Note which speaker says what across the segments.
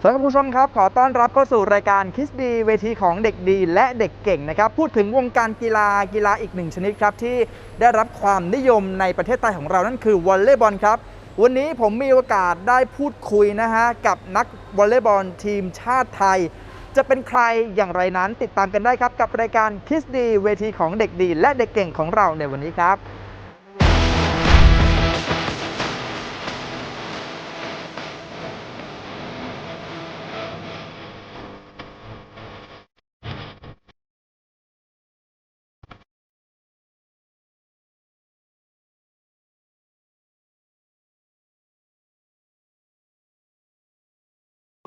Speaker 1: สวัสดีคุณผู้ชมครับ ขอต้อนรับเข้าสู่รายการคิสดีเวทีของเด็กดีและเด็กเก่งนะครับ พูดถึงวงการกีฬากีฬาอีกหนึ่งชนิดครับ ที่ได้รับความนิยมในประเทศไทยของเรานั่นคือวอลเลย์บอลครับ วันนี้ผมมีโอกาสได้พูดคุยนะฮะ กับนักวอลเลย์บอลทีมชาติไทย จะเป็นใครอย่างไรนั้นติดตามกันได้ครับ กับรายการคิสดีเวทีของเด็กดีและเด็กเก่งของเราในวันนี้ครับ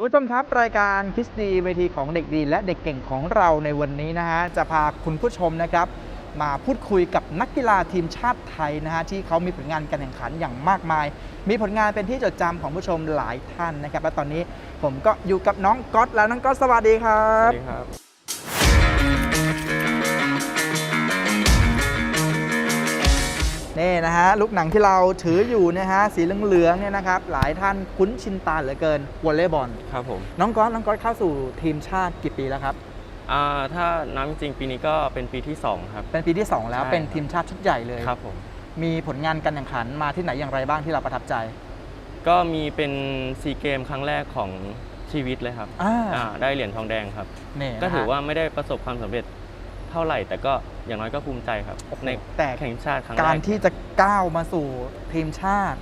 Speaker 1: คุณผู้ชมครับรายการคิสดีเวทีของเด็กดี และเด็กเก่งของเราในวันนี้นะฮะจะพาคุณผู้ชมนะครับ มาพูดคุยกับนักกีฬาทีมชาติไทยนะฮะที่เขามีผลงานการแข่งขันอย่างมากมาย มีผลงานเป็นที่จดจำของผู้ชมหลายท่านนะครับและตอนนี้ผมก็อยู่กับน้องก๊อตแล้วน้องก๊อตสวัสดีครั
Speaker 2: สวัสดีครับ
Speaker 1: นี่นะฮะลูกหนังที่เราถืออยู่นะฮะสีเหลืองๆเนี่ยนะครับหลายท่านคุ้นชินตาเหลือเกินวอลเลย์บอล
Speaker 2: ครับผม
Speaker 1: น้องก๊อตน้องก๊อตเข้าสู่ทีมชาติกี่ปีแล้วครับ
Speaker 2: อ่าถ้าน้ำจริงๆปีนี้ก็เป็นปีที่ 2 ครับ
Speaker 1: เป็นปีที่ 2 แล้ว
Speaker 2: ใช่
Speaker 1: เป็นทีมชาติชุดใหญ่เลย
Speaker 2: ครับผม
Speaker 1: มีผลงานการแข่งขันมาที่ไหนอย่างไรบ้างที่เราประทับใจ
Speaker 2: ก็มีเป็นซีเกมครั้งแรกของชีวิตเลยครับ
Speaker 1: อ่า
Speaker 2: อ่าได้เหรียญทองแดงครับ
Speaker 1: นี่นะฮะ
Speaker 2: ก็ถือว่าไม่ได้ประสบความสำเร็จ เท่าไหร่ แต่ก็อย่างน้อยก็ภูมิใจครับ
Speaker 1: โอ้โห
Speaker 2: ใน
Speaker 1: แต่
Speaker 2: แข่งชาติครั้งแรก
Speaker 1: การที่จะก้าวมาสู่ทีมชาติ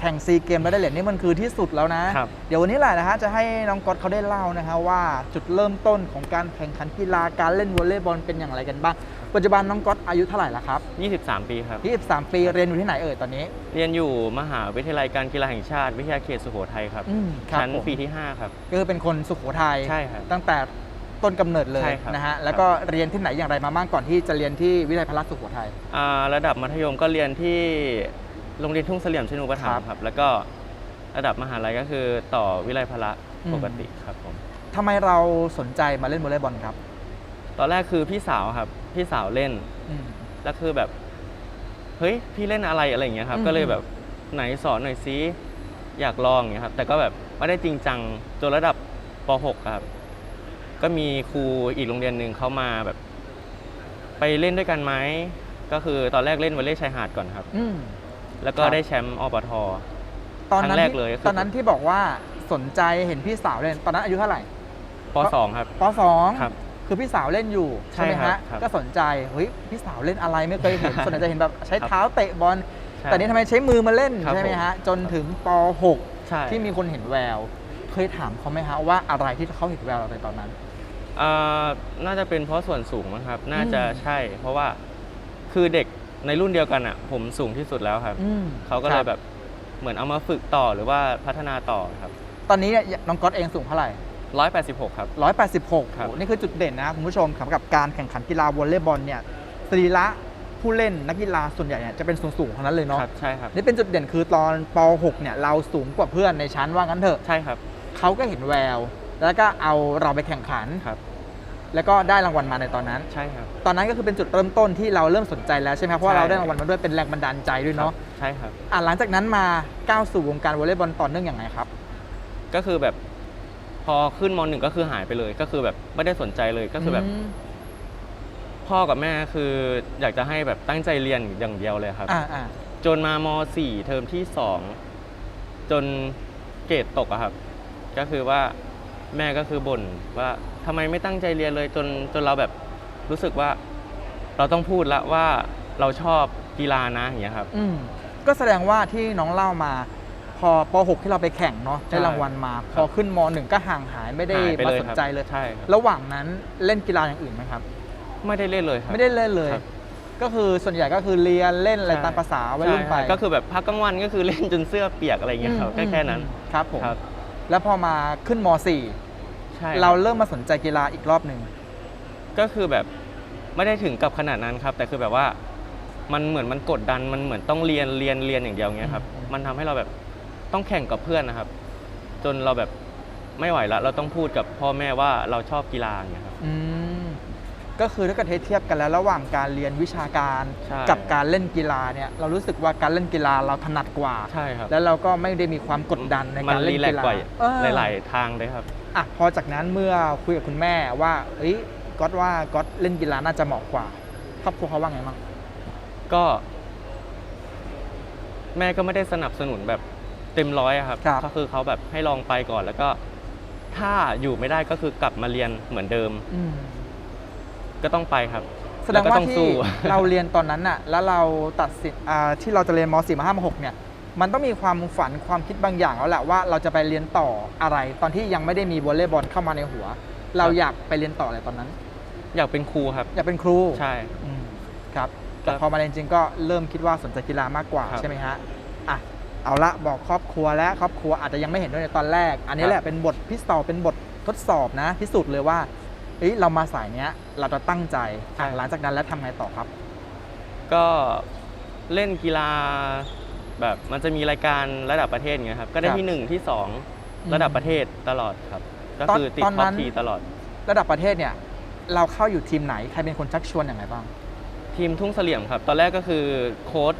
Speaker 1: แข่งซีเกมแล้วได้เหรียญนี่มันคือที่สุดแล้วนะ
Speaker 2: ครับ
Speaker 1: เดี๋ยววันนี้แหละนะฮะจะให้น้องก๊อตเขาได้เล่านะฮะว่าจุดเริ่มต้นของการแข่งขันกีฬาการเล่นวอลเลย์บอลเป็นอย่างไรกันบ้างปัจจุบันน้องก๊อตอายุเท่าไหร่แล้วครับ
Speaker 2: 23 ปีครับ
Speaker 1: 23 ปีเรียนอยู่ที่ไหนเอ่ยตอนนี้
Speaker 2: เรียนอยู่มหาวิทยาลัยการกีฬาแห่งชาติ วิทยาเขตสุโขทัยครับ
Speaker 1: อืมครับ
Speaker 2: ชั้น
Speaker 1: ผม
Speaker 2: ปีที่ 5 ครับ
Speaker 1: ก็คือเป็นคนสุโขทัย
Speaker 2: ใช่ครับ
Speaker 1: ตั้งแต่ ต้นกำเนิดเลย
Speaker 2: ใช่ครับ
Speaker 1: นะฮะแล้วก็เรียนที่ไหนอย่างไรมาบ้างก่อนที่จะเรียนที่วิทยาลัยพระสุโขทัย
Speaker 2: อ่าระดับมัธยมก็เรียนที่โรงเรียนทุ่งเสลี่ยมชนุปถัม
Speaker 1: ครั
Speaker 2: ภ์
Speaker 1: บ
Speaker 2: ครับ แล้วก็ระดับมหาลัยก็คือต่อวิไลพละ
Speaker 1: อืม
Speaker 2: ปกติครับผม
Speaker 1: ทำไมเราสนใจมาเล่นวอลเลย์บอลครับ
Speaker 2: ตอนแรกคือพี่สาวครับ พี่สาวเล่น
Speaker 1: อืม
Speaker 2: แล้วคือแบบ เฮ้ย พี่เล่นอะไรอะไรอย่างเงี้ยครับ
Speaker 1: อืม
Speaker 2: ก็เลยแบบไหนสอนหน่อยซิอยากลองอย่างเงี้ยครับ แต่ก็แบบไม่ได้จริงจังจนระดับป .6 ครับ ก็มีครูอีกโรงเรียนหนึ่งเขามาแบบ ไปเล่นด้วยกันไหมก็คือตอนแรกเล่นวอลเลย์ชายหาดก่อนครับ
Speaker 1: อืม
Speaker 2: แล้วก็
Speaker 1: ครับ
Speaker 2: ได้แชมป์อปท
Speaker 1: ตอนนั้น
Speaker 2: ครั้งแรก
Speaker 1: ที่
Speaker 2: เลยก็คือ
Speaker 1: ตอนนั้นที่บอกว่าสนใจเห็นพี่สาวเล่นตอนนั้นอายุเท่าไหร่
Speaker 2: ป .2 ครับ
Speaker 1: ปสอง
Speaker 2: ครับ
Speaker 1: คือพี่สาวเล่นอยู่
Speaker 2: ใช่
Speaker 1: ใช่ไหม
Speaker 2: ครั
Speaker 1: ฮะ
Speaker 2: บครับ
Speaker 1: ก็สนใจเฮ้ยพี่สาวเล่นอะไรไม่เคยเห็น ส่วนใหญ่จะเห็นแบบใช้
Speaker 2: ครับ
Speaker 1: เท้าเตะบอล
Speaker 2: ใช่
Speaker 1: แต่นี่ทำไมใช้มือมาเล่น
Speaker 2: ครับ
Speaker 1: ใช่ไหม
Speaker 2: ผม
Speaker 1: ฮะจนถึงป
Speaker 2: ใช่
Speaker 1: .6 ที่มีคนเห็นแวว เคยถามเขาไหมฮะว่าอะไรที่เขาเห็นแววเราในตอนนั้น
Speaker 2: อ่าน่าจะเป็นเพราะส่วนสูงมั้งครับ น่าจะ
Speaker 1: อืม
Speaker 2: ใช่ เพราะว่าคือเด็กในรุ่นเดียวกันอะ ผมสูงที่สุดแล้วครับ
Speaker 1: อืม
Speaker 2: เขาก็เลยแบบเหมือนเอามาฝึกต่อหรือว่าพัฒนาต่อครับ
Speaker 1: ตอนนี้เนี่ยน้องก๊อตเองสูงเท่าไหร่
Speaker 2: 186 ครับ
Speaker 1: 186
Speaker 2: ครับ
Speaker 1: โอ้นี่คือจุดเด่นนะคุณผู้ชมสำหรับการแข่งขันกีฬาวอลเลย์บอลเนี่ยสรีระผู้เล่นนักกีฬาส่วนใหญ่เนี่ยจะเป็นสูงสูงๆทั้งนั้นเลยเนาะ
Speaker 2: ครับใช่ครับ
Speaker 1: นี่เป็นจุดเด่นคือตอนป .6 เนี่ยเราสูงกว่าเพื่อนในชั้นว่างั้นเถอะ
Speaker 2: ใช่ครับ
Speaker 1: เขาก็เห็นแวว แล้วก็เอาเราไปแข่งขัน
Speaker 2: ครับ
Speaker 1: แล้วก็ได้รางวัลมาในตอนนั้น
Speaker 2: ใช่ครับ
Speaker 1: ตอนนั้นก็คือเป็นจุดเริ่มต้นที่เราเริ่มสนใจแล้วใช่ไหมครับเพราะว่า
Speaker 2: ใช่
Speaker 1: เราได้รางวัลมาด้วยเป็นแรงบันดาลใจด้วยเนาะ
Speaker 2: ครับใช่ครับ
Speaker 1: อะหลังจากนั้นมาก้าวสู่วงการวอลเลย์บอลต่อเนื่องอย่างไรครับ
Speaker 2: ก็คือแบบพอขึ้นมหนึ่งก็คือหายไปเลย ก็คือแบบไม่ได้สนใจเลยก็คือแบบ
Speaker 1: ม
Speaker 2: พ่อกับแม่คืออยากจะให้แบบตั้งใจเรียนอย่างเดียวเลยครับ
Speaker 1: อ่าอ่า
Speaker 2: จนมาม4เทอมที่2จนเกรดตกอะครับ ก็คือว่า แม่ก็คือบ่นว่าทำไมไม่ตั้งใจเรียนเลยจนจนเราแบบรู้สึกว่า เราต้องพูดละว่าเราชอบกีฬานะอย่างเงี้ยครับ
Speaker 1: อืมก็แสดงว่าที่น้องเล่ามา พอป .6 ที่เราไปแข่งเนาะ
Speaker 2: ใช่
Speaker 1: ได้รางวัลมา พอขึ้นม .1 ก็ห่างหายไม่ได้
Speaker 2: หายไป
Speaker 1: มา
Speaker 2: เลย
Speaker 1: สน
Speaker 2: ครับ
Speaker 1: ใจเลย
Speaker 2: ใช่ครับ
Speaker 1: ระหว่างนั้นเล่นกีฬาอย่างอื่นไหมครับ
Speaker 2: ไม่ได้เล่นเลยครับ
Speaker 1: ไม่ได้เล่นเลย
Speaker 2: ครับ
Speaker 1: ก็คือส่วนใหญ่ก็คือเรียนเล่นอะไร
Speaker 2: ใช่
Speaker 1: ตามภาษาวัยรุ่นไป
Speaker 2: ใช่ก็คือแบบพักกลางวันก็คือเล่นจนเสื้อเปียกอะไรอย่างเงี้ยครับ
Speaker 1: อืม
Speaker 2: แค่แค่นั้น
Speaker 1: อืมครับผม
Speaker 2: ครับ
Speaker 1: แล้วพอมาขึ้นม
Speaker 2: ใช่
Speaker 1: .4 เราเริ่มมาสนใจกีฬาอีกรอบหนึ่ง
Speaker 2: ก็คือแบบไม่ได้ถึงกับขนาดนั้นครับ แต่คือแบบว่ามันเหมือนมันกดดันมันเหมือนต้องเรียนเรียนเรียนอย่างเดียวเงี้ยครับ
Speaker 1: อืม
Speaker 2: มันทำให้เราแบบต้องแข่งกับเพื่อนนะครับ จนเราแบบไม่ไหวละเราต้องพูดกับพ่อแม่ว่าเราชอบกีฬาอย่างเงี้ยครับ
Speaker 1: อืมก็คือถ้าเกิดเทียบกันแล้วระหว่างการเรียนวิชาการ
Speaker 2: ใช่
Speaker 1: กับการเล่นกีฬาเนี่ยเรารู้สึกว่าการเล่นกีฬาเราถนัดกว่า
Speaker 2: ใช่ครับ
Speaker 1: แล้วเราก็ไม่ได้มีความกดดันใน
Speaker 2: มั
Speaker 1: การเล่น
Speaker 2: รีแล
Speaker 1: กี
Speaker 2: กซ์
Speaker 1: ฬาก
Speaker 2: ว่า
Speaker 1: เออ
Speaker 2: หลาย ๆ ทางเลยครับ
Speaker 1: อะพอจากนั้นเมื่อคุยกับคุณแม่ว่าเอ้ยก๊อตว่าก๊อตเล่นกีฬาน่าจะเหมาะกว่า ครอบครัวเขาว่าไงบ้าง
Speaker 2: ก็ แม่ก็ไม่ได้สนับสนุนแบบเต็มร้อยอะครับ
Speaker 1: ครับ
Speaker 2: ก็คือเขาแบบให้ลองไปก่อน แล้วก็ถ้าอยู่ไม่ได้ก็คือกลับมาเรียนเหมือนเดิม
Speaker 1: อืม
Speaker 2: ก็ต้องไปครับ
Speaker 1: แสดง
Speaker 2: ล้ก็
Speaker 1: ว่า
Speaker 2: ต้อง
Speaker 1: ที่
Speaker 2: สู้
Speaker 1: เราเรียนตอนนั้นน่ะ แล้วเราตัดสินอ่าที่เราจะเรียนม .4 มา5ม 6 เนี่ย มันต้องมีความฝันความคิดบางอย่างแล้วแหละว่าเราจะไปเรียนต่ออะไร ตอนที่ยังไม่ได้มีวอลเลย์บอลเข้ามาในหัว เราอยากไปเรียนต่ออะไรตอนนั้น
Speaker 2: อยากเป็นครูครับ
Speaker 1: อยากเป็นครู
Speaker 2: ใช่
Speaker 1: อืมครับแต่
Speaker 2: ครับ
Speaker 1: พอมาเรียนจริงก็เริ่มคิดว่าสนใจกีฬามากกว่า
Speaker 2: ครับ
Speaker 1: ใช่ไหมฮะอะเอาละบอกครอบครัวและครอบครัวอาจจะยังไม่เห็นด้วยในตอนแรก อันนี้
Speaker 2: ครับ
Speaker 1: แหละเป็นบทพิสอบเป็นบททดสอบนะพิสูจน์เลยว่าเอ้ยเรามาสายเนี้ยเราจะตั้งใจอะหลังจากนั้นแล้วทำไงต่อครับ
Speaker 2: ก็เล่นกีฬา แบบมันจะมีรายการระดับประเทศไงครับก็ได้
Speaker 1: ครับ
Speaker 2: ที่หนึ่งที่สอง
Speaker 1: อืม
Speaker 2: ระดับประเทศตลอดครับ ก็
Speaker 1: ตอน
Speaker 2: คือติด
Speaker 1: ตอน
Speaker 2: ท็อ
Speaker 1: นั้
Speaker 2: ป
Speaker 1: น
Speaker 2: ทีตลอด
Speaker 1: ระดับประเทศเนี่ย เราเข้าอยู่ทีมไหน ใครเป็นคนชักชวนอย่างไรบ้าง
Speaker 2: ทีมทุ่งเสลี่ยมครับ ตอนแรกก็คือโค้ช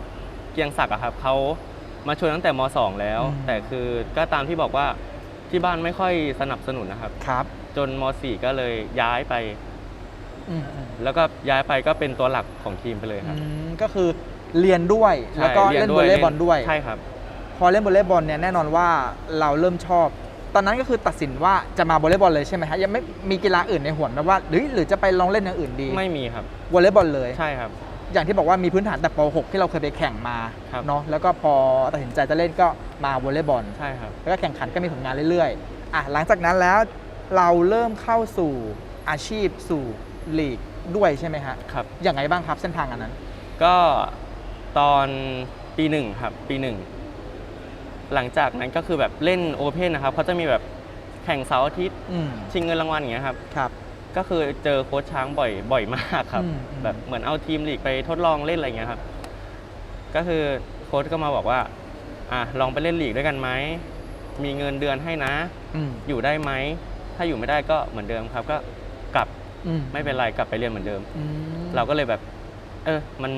Speaker 2: เกียงศักดิ์อะครับเขามาชวนตั้งแต่ม .2 แล้ว
Speaker 1: อืม
Speaker 2: แต่คือก็ตามที่บอกว่าที่บ้านไม่ค่อยสนับสนุนนะครับ
Speaker 1: ครับ
Speaker 2: จนม .4 ก็เลยย้ายไป
Speaker 1: อืมอืม
Speaker 2: แล้วก็ย้ายไปก็เป็นตัวหลักของทีมไปเลยครับ
Speaker 1: อืมก็คือ เรียนด้วย
Speaker 2: ใช่
Speaker 1: แล้วก็
Speaker 2: รีย
Speaker 1: เล่นวอลเลย์บอลด้วย
Speaker 2: ใช่ครับ
Speaker 1: พอเล่นวอลเลย์บอลเนี่ยแน่นอนว่าเราเริ่มชอบ ตอนนั้นก็คือตัดสินว่าจะมาวอลเลย์บอลเลยใช่ไหมฮะยังไม่มีกีฬาอื่นในหัวนะว่าหรือหรือจะไปลองเล่นอย่างอื่นดี
Speaker 2: ไม่มีครับ
Speaker 1: วอลเลย์บอลเลย
Speaker 2: ใช่ครับ
Speaker 1: อย่างที่บอกว่ามีพื้นฐานแต่ป .6 ที่เราเคยไปแข่งมา
Speaker 2: ครับ
Speaker 1: เนาะแล้วก็พอตัดสินใจจะเล่นก็มาวอลเลย์บอล
Speaker 2: ใช่ครับ
Speaker 1: แล้วก็แข่งขันก็มีผลงานเรื่อยๆ อะ หลังจากนั้นแล้วเราเริ่มเข้าสู่อาชีพสู่ลีกด้วยใช่ไหมฮะ
Speaker 2: ครับ
Speaker 1: อย่างไรบ้างครับเส้นทางอันนั้น
Speaker 2: ก็ ตอนปีหนึ่งครับปีหนึ่งหลังจากนั้นก็คือแบบเล่นโอเพนนะครับเขาจะมีแบบแข่งเสาร์อาทิตย์
Speaker 1: อืม
Speaker 2: ชิงเงินรางวัลอย่างเงี้ยครับ
Speaker 1: ครับ
Speaker 2: ก็คือเจอโค้ชช้างบ่อยบ่อยมากครับ
Speaker 1: อืมอืม
Speaker 2: แบบเหมือนเอาทีมลีกไปทดลองเล่นอะไรเงี้ยครับ ก็คือโค้ชก็มาบอกว่า อะลองไปเล่นลีกด้วยกันไหมมีเงินเดือนให้นะ
Speaker 1: อืม
Speaker 2: อยู่ได้ไหมถ้าอยู่ไม่ได้ก็เหมือนเดิมครับ ก็กลับ
Speaker 1: อืม
Speaker 2: ไม่เป็นไรกลับไปเรียนเหมือนเดิม
Speaker 1: อืม
Speaker 2: เราก็เลยแบบ เออมัน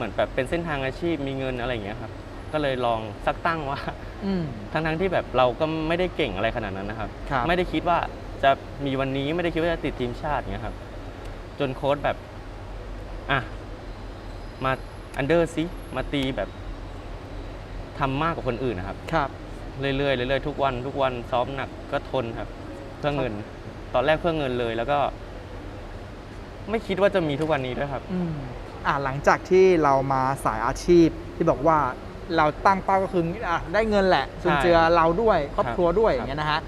Speaker 2: เหมือนแบบเป็นเส้นทางอาชีพมีเงินอะไรอย่างเงี้ยครับ ก็เลยลองสักตั้งว่า
Speaker 1: อืม
Speaker 2: ทั้งๆที่แบบเราก็ไม่ได้เก่งอะไรขนาดนั้นนะครับ
Speaker 1: ครับ
Speaker 2: ไม่ได้คิดว่าจะมีวันนี้ไม่ได้คิดว่าจะติดทีมชาติเงี้ยครับ จนโค้ชแบบ อะ มาอันเดอร์ซิมาตีแบบทำมากกว่าคนอื่นนะครับ
Speaker 1: ครับ
Speaker 2: เรื่อยๆเรื่อยๆทุกวันทุกวันซ้อมหนักก็ทนครับ เพื่อเงิน ตอนแรกเพื่อเงินเลย แล้วก็ ไม่คิดว่าจะมีทุกวันนี้ด้วยครับ
Speaker 1: อืมอ่า หลังจากที่เรามาสายอาชีพที่บอกว่าเราตั้งเป้าก็คืออะได้เงินแหละ
Speaker 2: ใช่
Speaker 1: จุนเจือเราด้วยครอบครัวด้วย
Speaker 2: ครับ
Speaker 1: อย่างเงี้ยนะฮะ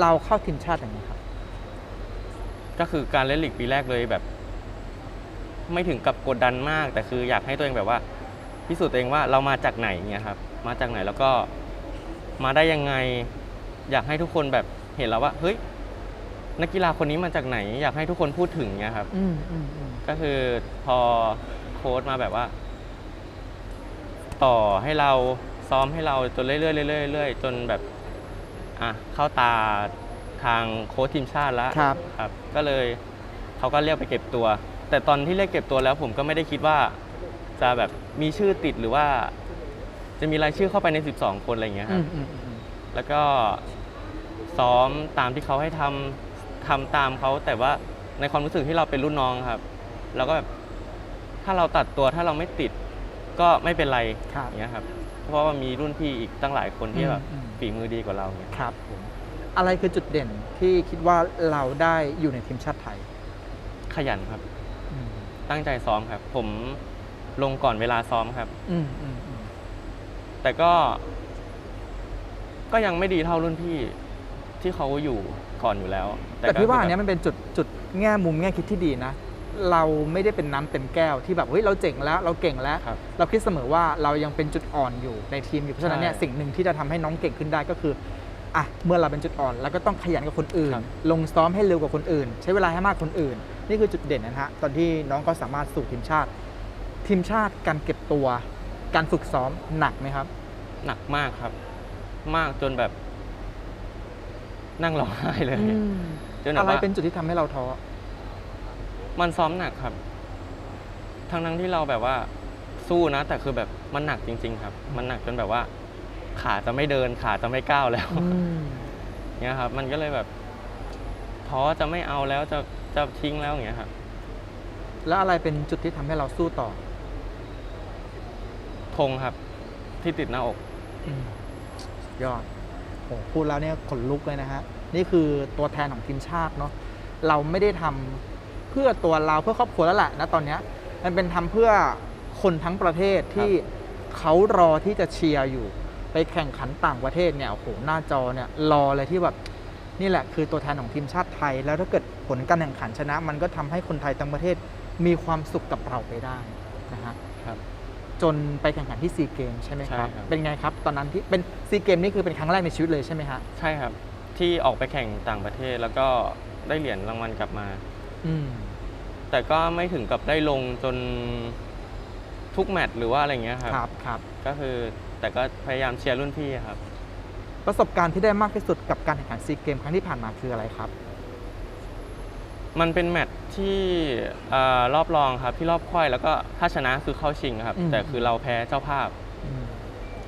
Speaker 1: เราเข้าทีมชาติอย่างไรครับ
Speaker 2: ก็คือการเล่นลีกปีแรกเลยแบบ ไม่ถึงกับกดดันมาก แต่คืออยากให้ตัวเองแบบว่า พิสูจน์ตัวเองว่าเรามาจากไหนเงี้ยครับ มาจากไหนแล้วก็มาได้ยังไง อยากให้ทุกคนแบบเห็นแล้วว่า เฮ้ยนักกีฬาคนนี้มาจากไหน อยากให้ทุกคนพูดถึงเงี้ยครับ
Speaker 1: อืมอืมอืม
Speaker 2: ก็คือพอโค้ชมาแบบว่า ต่อให้เราซ้อมให้เราจนเรื่อยๆเรื่อยๆเรื่อยๆจนแบบอะเข้าตาทางโค้ชทีมชาติแล้ว
Speaker 1: ครับ
Speaker 2: ครับ ก็เลยเขาก็เรียกไปเก็บตัว แต่ตอนที่เรียกเก็บตัวแล้วผมก็ไม่ได้คิดว่า จะแบบมีชื่อติดหรือว่า จะมีรายชื่อเข้าไปใน 12 คนอะไรอย่างเงี้ยค
Speaker 1: อื
Speaker 2: รับ
Speaker 1: มอืมอืม
Speaker 2: แล้วก็ซ้อมตามที่เขาให้ทำทำตามเขาแต่ว่าในความรู้สึกที่เราเป็นรุ่นน้องครับ เราก็แบบถ้าเราตัดตัวถ้าเราไม่ติดก็ไม่เป็นไร
Speaker 1: ครับ
Speaker 2: อย่างเงี้ยครับ เพราะว่ามีรุ่นพี่อีกตั้งหลายคนที่แบบ
Speaker 1: อืมอืม
Speaker 2: ฝีมือดีกว่าเราเนี่ย
Speaker 1: ครับผมอะไรคือจุดเด่นที่คิดว่าเราได้อยู่ในทีมชาติไทย
Speaker 2: ขยันครับ
Speaker 1: อืม
Speaker 2: ตั้งใจซ้อมครับ ผมลงก่อนเวลาซ้อมครับ
Speaker 1: อืมอืมอืม
Speaker 2: แต่ก็ ก็ยังไม่ดีเท่ารุ่นพี่ที่เขาอยู่ก่อนอยู่แล้ว
Speaker 1: แต่
Speaker 2: ก็
Speaker 1: พี่ว่า
Speaker 2: คื
Speaker 1: อันเนี้ย
Speaker 2: แบบ
Speaker 1: มันเป็นจุดจุดแง่มุมแง่คิดที่ดีนะ เราไม่ได้เป็นน้ำเต็มแก้วที่แบบเฮ้ยเราเจ๋งแล้วเราเก่งแล้ว
Speaker 2: ครับ
Speaker 1: เราคิดเสมอว่าเรายังเป็นจุดอ่อนอยู่ในทีมอยู่เพราะฉะนั้นเนี่ย
Speaker 2: ใช่
Speaker 1: สิ่งหนึ่งที่จะทำให้น้องเก่งขึ้นได้ก็คืออะเมื่อเราเป็นจุดอ่อนแล้วก็ต้องขยันกับคนอื่น
Speaker 2: ครับ
Speaker 1: ลงซ้อมให้เร็วกว่าคนอื่น ใช้เวลาให้มากกว่าคนอื่น นี่คือจุดเด่นนะฮะตอนที่น้องก็สามารถสู่ทีมชาติ ทีมชาติการเก็บตัว การฝึกซ้อมหนักไหมครับ
Speaker 2: หนักมากครับ มากจนแบบ นั่งร้องไห้เลยจนแบ
Speaker 1: อะ
Speaker 2: บ
Speaker 1: ไร
Speaker 2: ว่า
Speaker 1: เป็นจุดที่ทำให้เราท้อ
Speaker 2: มันซ้อมหนักครับ ทั้งทั้งๆที่เราแบบว่าสู้นะ แต่คือแบบมันหนักจริง ๆ ครับ มันหนักจนแบบว่า ขาจะไม่เดินขาจะไม่ก้าวแล้วเนี่ยครับ มันก็เลยแบบท้อจะไม่เอาแล้วจะจะทิ้งแล้วอย่างเงี้ยครับ
Speaker 1: แล้วอะไรเป็นจุดที่ทำให้เราสู้ต่อ
Speaker 2: ธงครับ ที่ติดหน้าอก
Speaker 1: สุดยอดโหพูดแล้วเนี่ยขนลุกเลยนะฮะ นี่คือตัวแทนของทีมชาติเนาะเราไม่ได้ทำ เพื่อตัวเราเพื่อครอบครัวแล้วแหละนะตอนเนี้ยมันเป็นทำเพื่อคนทั้งประเทศที่เขารอที่จะเชียร์อยู่ ไปแข่งขันต่างประเทศเนี่ยโอ้โหหน้าจอเนี่ยรอเลยที่แบบนี่แหละคือตัวแทนของทีมชาติไทย แล้วถ้าเกิดผลการแข่งขันชนะ มันก็ทำให้คนไทยทั้งประเทศมีความสุขกับเราไปได้นะฮะ
Speaker 2: ครับ
Speaker 1: จนไปแข่งขันที่ซีเกมใช่ไหมครับ
Speaker 2: ใช่ครับ
Speaker 1: เป็นไงครับ ตอนนั้นที่เป็นซีเกมนี่คือเป็นครั้งแรกในชีวิตเลยใช่ไหมฮะ
Speaker 2: ใช่ครับ ที่ออกไปแข่งต่างประเทศแล้วก็ได้เหรียญรางวัลกลับมา
Speaker 1: อืม
Speaker 2: แต่ก็ไม่ถึงกับได้ลงจนทุกแมตช์หรือว่าอะไรเงี้ยครับ
Speaker 1: ครับครับ
Speaker 2: ก็คือแต่ก็พยายามเชียร์รุ่นพี่ครับ
Speaker 1: ประสบการณ์ที่ได้มากที่สุดกับการแข่งขันซีเกมครั้งที่ผ่านมาคืออะไรครับ
Speaker 2: มันเป็นแมตช์ที่เอ่อรอบรองครับที่รอบค่อยแล้วก็ถ้าชนะคือเข้าชิงครับ
Speaker 1: อืม
Speaker 2: แต่คือเราแพ้เจ้าภาพ
Speaker 1: อืม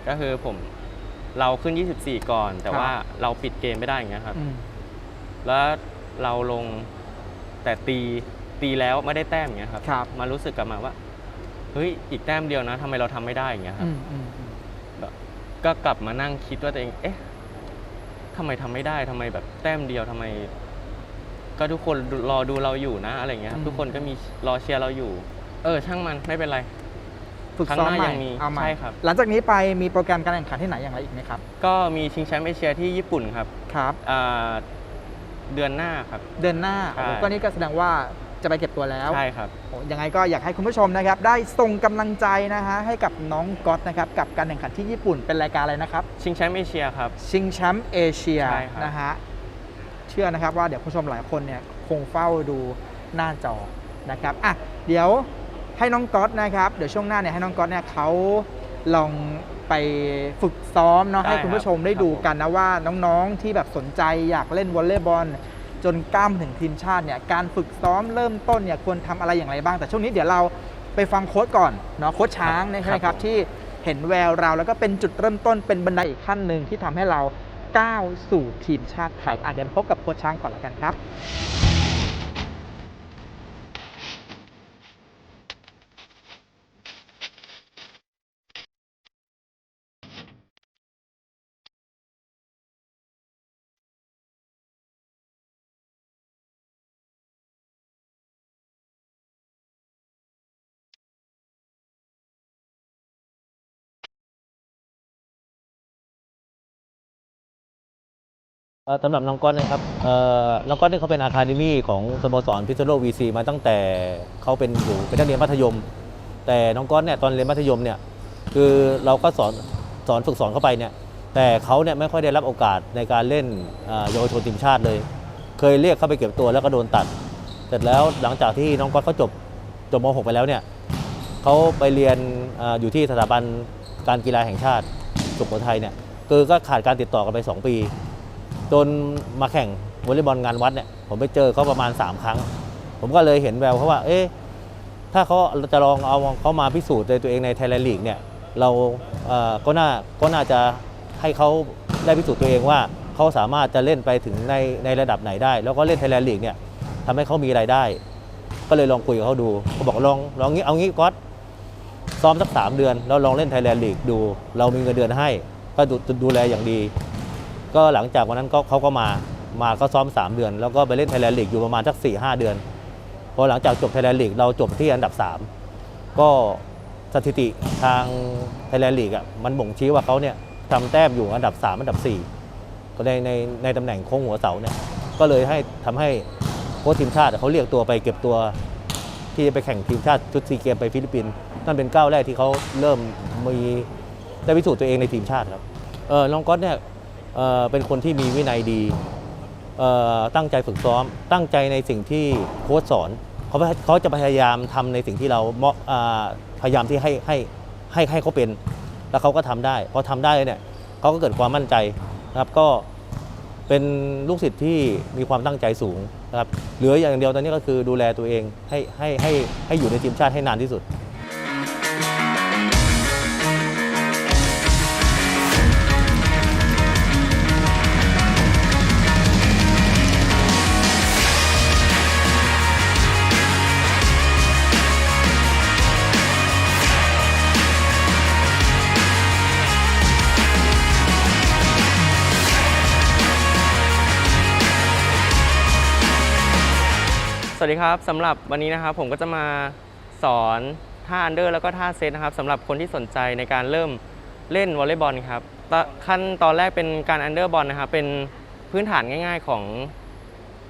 Speaker 2: ก็คือผมเราขึ้น 24 ก่อน แต่
Speaker 1: ครับ
Speaker 2: ว่าเราปิดเกมไม่ได้อย่างเงี้ยครับ
Speaker 1: อืม
Speaker 2: แล้วเราลง แต่ตีตีแล้วไม่ได้แต้มอย่างเงี้ยครับ
Speaker 1: ครับ
Speaker 2: มารู้สึกกลับมาว่าเฮ้ยอีกแต้มเดียวนะทำไมเราทำไม่ได้อย่างเงี้ยครับ
Speaker 1: อืมอืมอืม
Speaker 2: ก็กลับมานั่งคิดว่าตัวเอง เอ๊ะทำไมทำไม่ได้ทำไมแบบแต้มเดียวทำไม ก็ทุกคนรอดูเราอยู่นะ อะไรเงี้ยครับทุกคนก็มีรอเชียร์เราอยู่ เออ ช่างมันไม่เป็นไร
Speaker 1: ฝึก
Speaker 2: ครั้ง
Speaker 1: ซ้อม
Speaker 2: หน้า
Speaker 1: ใหม่
Speaker 2: ยังมี
Speaker 1: เอาใหม่
Speaker 2: ใช่ครับ
Speaker 1: หลังจากนี้ไปมีโปรแกรมการแข่งขันที่ไหนอย่างไรอีกไหมครับ
Speaker 2: ก็มีชิงแชมป์เอเชียที่ญี่ปุ่นครับ
Speaker 1: ครับ
Speaker 2: อ่า เดือนหน้าครับ
Speaker 1: เดือนหน้า
Speaker 2: ใช่
Speaker 1: โอ้โหก็นี่ก็แสดงว่าจะไปเก็บตัวแล้ว
Speaker 2: ใช่ครับ
Speaker 1: โอ้ยังไงก็อยากให้คุณผู้ชมนะครับ ได้ส่งกำลังใจนะฮะให้กับน้องก๊อตนะครับกับการแข่งขันที่ญี่ปุ่นเป็นรายการอะไรนะครับ
Speaker 2: ชิงแชมป์เอเชียครับ
Speaker 1: ชิงแชมป์เอเชีย
Speaker 2: ใช่ครับ
Speaker 1: นะฮะเชื่อนะครับว่าเดี๋ยวคุณผู้ชมหลายคนเนี่ยคงเฝ้าดูหน้าจอนะครับอะเดี๋ยวให้น้องก๊อตนะครับ เดี๋ยวช่วงหน้าเนี่ยให้น้องก๊อตเนี่ยเขาลอง ไปฝึกซ้อมเนาะ
Speaker 2: ได้
Speaker 1: ให้คุณผู้ชมได้
Speaker 2: ครับ
Speaker 1: ดู
Speaker 2: ผม
Speaker 1: กันนะว่าน้องๆที่แบบสนใจอยากเล่นวอลเลย์บอลจนกล้ามถึงทีมชาติเนี่ยการฝึกซ้อมเริ่มต้นเนี่ยควรทำอะไรอย่างไรบ้าง แต่ช่วงนี้เดี๋ยวเราไปฟังโค้ชก่อนเนาะโค้ชช้างนะใช่ไหมครับ
Speaker 2: ผม
Speaker 1: ที่เห็นแววเราแล้วก็เป็นจุดเริ่มต้นเป็นบันไดอีกขั้นหนึ่งที่ทำให้เราก้าวสู่ทีมชาติไทยอะเดี๋ยวพบกับโค้ชช้างก่อนละกันครับ
Speaker 3: สำหรับน้องก้อนนะครับน้องก้อนนี่เขาเป็นอาคาเดมี่ของสโมสรพิษณุโลกวีซีมาตั้งแต่เขาเป็นอยู่เป็นนักเรียนมัธยม แต่น้องก้อนเนี่ยตอนเรียนมัธยมเนี่ยคือเราก็สอนสอนฝึกสอนเข้าไปเนี่ยแต่เขาเนี่ยไม่ค่อยได้รับโอกาสในการเล่นเยาวชนทีมชาติเลย เคยเรียกเข้าไปเก็บตัวแล้วก็โดนตัด เสร็จแล้วหลังจากที่น้องก้อนเขาจบจบม .6 ไปแล้วเนี่ยเขาไปเรียนอออยู่ที่สถาบันการกีฬาแห่งชาติสุโขทัยเนี่ยคือก็ขาดการติดต่อกันไป 2 ปี จนมาแข่งวอลเลย์บอลงานวัดเนี่ยผมไปเจอเขาประมาณ 3 ครั้ง ผมก็เลยเห็นแววเขาว่า เอ๊ะถ้าเขาจะลองเอาเขามาพิสูจน์ในตัวเองในไทยแลนด์ลีกเนี่ยเราเอ่อก็น่าก็น่าจะให้เขาได้พิสูจน์ตัวเองว่าเขาสามารถจะเล่นไปถึงในในระดับไหนได้ แล้วก็เล่นไทยแลนด์ลีกเนี่ยทำให้เขามีรายได้ ก็เลยลองคุยกับเขาดูเขาบอกลองลองงี้เอางี้ก๊อตซ้อมสักสามเดือนแล้วลองเล่นไทยแลนด์ลีกดู เรามีเงินเดือนให้ ก็ดูดูแลอย่างดี ก็หลังจากวันนั้นก็เขาก็มามาก็ซ้อม 3 เดือน แล้วก็ไปเล่นไทยแลนด์ลีกอยู่ประมาณสัก4 5 เดือนพอหลังจากจบไทยแลนด์ลีกเราจบที่อันดับ 3 ก็สถิติทางไทยแลนด์ลีกอะมันบ่งชี้ว่าเขาเนี่ยทำแต้มอยู่อันดับ 3 อันดับ 4 ก็ในในในตำแหน่งโค้งหัวเสาเนี่ยก็เลยให้ทำให้โค้ชทีมชาติเขาเรียกตัวไปเก็บตัวที่จะไปแข่งทีมชาติชุดซีเกมไปฟิลิปปินส์นั่นเป็นก้าวแรกที่เขาเริ่มมีได้พิสูจน์ตัวเองในทีมชาติครับเออน้องก๊อตเนี่ย เเป็นคนที่มีวินัยดี ตั้งใจฝึกซ้อม ตั้งใจในสิ่งที่โค้ชสอนเขาเขาจะพยายามทำในสิ่งที่เราเหมาะพยายามที่ให้ให้ให้ให้เขาเป็น แล้วเขาก็ทำได้พอทำได้เนี่ยเขาก็เกิดความมั่นใจนะครับก็เป็นลูกศิษย์ที่มีความตั้งใจสูงนะครับเหลืออย่างเดียวตอนนี้ก็คือดูแลตัวเองให้ให้ให้ให้อยู่ในทีมชาติให้นานที่สุด
Speaker 2: วัสดีครับสำหรับวันนี้นะครับผมก็จะมาสอนท่าอันเดอร์แล้วก็ท่าเซตนะครับสำหรับคนที่สนใจในการเริ่มเล่นวอลเลย์บอลครับขั้นตอนแรกเป็นการอันเดอร์บอลนะครับเป็นพื้นฐานง่าย ๆของ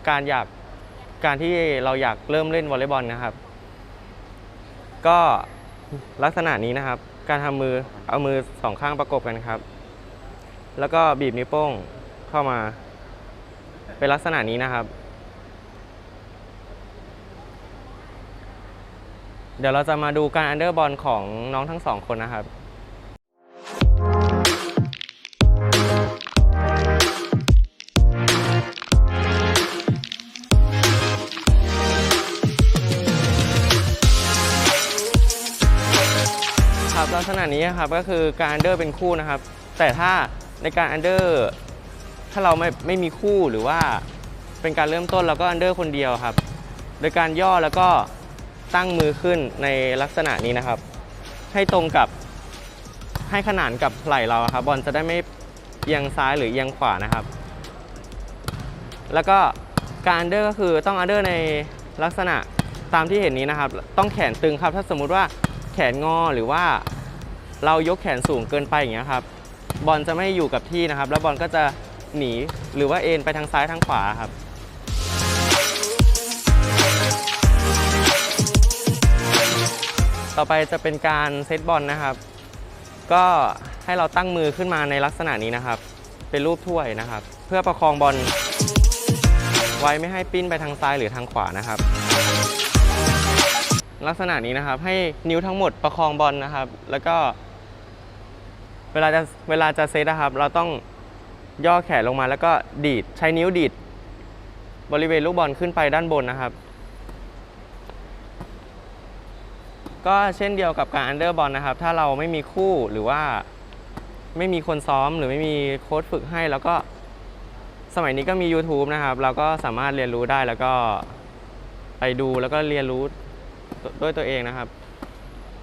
Speaker 2: การอยากการที่เราอยากเริ่มเล่นวอลเลย์บอลนะครับ ก็ลักษณะนี้นะครับ การทำมือเอามือสองข้างประกบกันครับ แล้วก็บีบนิ้วโป้งเข้ามา เป็นลักษณะนี้นะครับ เดี๋ยวเราจะมาดูการอันเดอร์บอลของน้องทั้งสองคนนะครับครับลักษณะนี้ครับก็คือการอันเดอร์เป็นคู่นะครับ แต่ถ้าในการอันเดอร์ถ้าเราไม่ไม่มีคู่หรือว่าเป็นการเริ่มต้นเราก็อันเดอร์คนเดียวครับ โดยการย่อแล้วก็ ตั้งมือขึ้นในลักษณะนี้นะครับ ให้ตรงกับให้ขนานกับไหล่เราครับบอลจะได้ไม่เอียงซ้ายหรือเอียงขวานะครับ แล้วก็การอันเดอร์ก็คือต้องอันเดอร์ในลักษณะตามที่เห็นนี้นะครับ ต้องแขนตึงครับ ถ้าสมมุติว่าแขนงอหรือว่าเรายกแขนสูงเกินไปอย่างเงี้ยครับ บอลจะไม่อยู่กับที่นะครับ แล้วบอลก็จะหนีหรือว่าเอ็นไปทางซ้ายทางขวาครับ ต่อไปจะเป็นการเซตบอลนะครับ ก็ให้เราตั้งมือขึ้นมาในลักษณะนี้นะครับ เป็นรูปถ้วยนะครับ เพื่อประคองบอลไว้ไม่ให้ปิ้นไปทางซ้ายหรือทางขวานะครับ ลักษณะนี้นะครับให้นิ้วทั้งหมดประคองบอลนะครับ แล้วก็ เวลาจะเวลาจะเซตนะครับ เราต้องย่อแขนลงมาแล้วก็ดีดใช้นิ้วดีดบริเวณลูกบอลขึ้นไปด้านบนนะครับ ก็เช่นเดียวกับการอันเดอร์บอลนะครับ ถ้าเราไม่มีคู่หรือว่าไม่มีคนซ้อมหรือไม่มีโค้ชฝึกให้ แล้วก็สมัยนี้ก็มี YouTube นะครับ เราก็สามารถเรียนรู้ได้แล้วก็ไปดูแล้วก็เรียนรู้ด้วยตัวเองนะครับ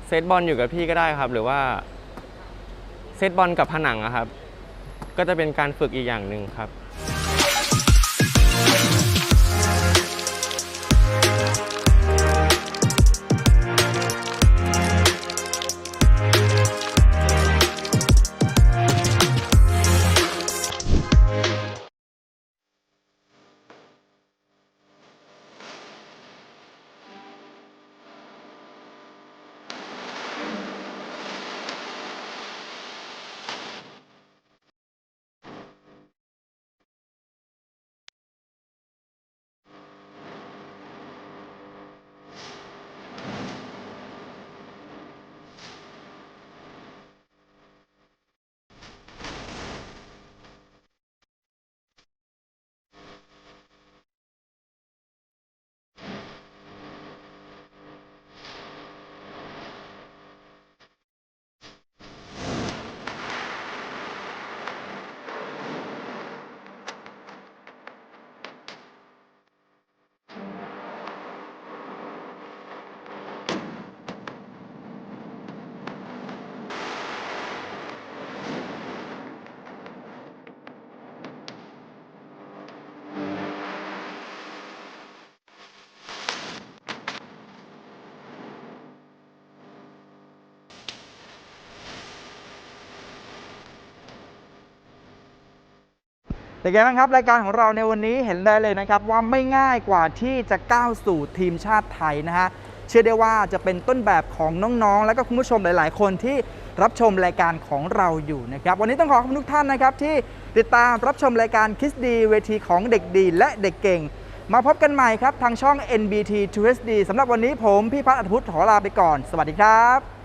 Speaker 2: เซตบอลอยู่กับพี่ก็ได้ครับ หรือว่าเซตบอลกับผนังอะครับ ก็จะเป็นการฝึกอีกอย่างหนึ่งครับ
Speaker 1: เป็นไงบ้างครับ รายการของเราในวันนี้เห็นได้เลยนะครับว่าไม่ง่ายกว่าที่จะก้าวสู่ทีมชาติไทยนะฮะเชื่อได้ว่าจะเป็นต้นแบบของน้องๆ และก็คุณผู้ชมหลาย ๆ คนที่รับชมรายการของเราอยู่นะครับ วันนี้ต้องขอขอบคุณทุกท่านนะครับ ที่ติดตามรับชมรายการคิสดีเวทีของเด็กดี และเด็กเก่ง มาพบกันใหม่ครับ ทางช่อง NBT 2SD สำหรับวันนี้ผมพี่พัฒน์อัธพุทธขอลาไปก่อน สวัสดีครับ